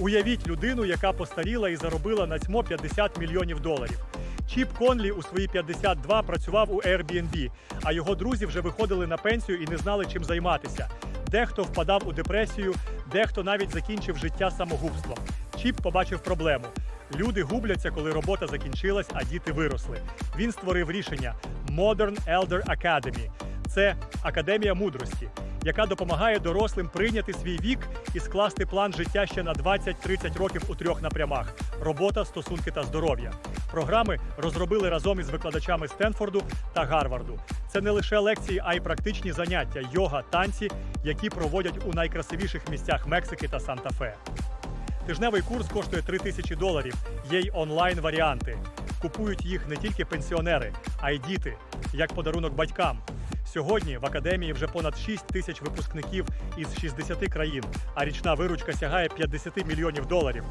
Уявіть людину, яка постаріла і заробила на цьмо 50 мільйонів доларів. Чіп Конлі у свої 52 працював у Airbnb, а його друзі вже виходили на пенсію і не знали, чим займатися. Дехто впадав у депресію, дехто навіть закінчив життя самогубством. Чіп побачив проблему. Люди губляться, коли робота закінчилась, а діти виросли. Він створив рішення Modern Elder Academy. Це академія мудрості, яка допомагає дорослим прийняти свій вік і скласти план життя ще на 20-30 років у трьох напрямах: робота, стосунки та здоров'я. Програми розробили разом із викладачами Стенфорду та Гарварду. Це не лише лекції, а й практичні заняття, йога, танці, які проводять у найкрасивіших місцях Мексики та Санта-Фе. Тижневий курс коштує 3 тисячі доларів. Є й онлайн варіанти. Купують їх не тільки пенсіонери, а й діти, як подарунок батькам. Сьогодні в академії вже понад 6 тисяч випускників із 60 країн, а річна виручка сягає 50 мільйонів доларів.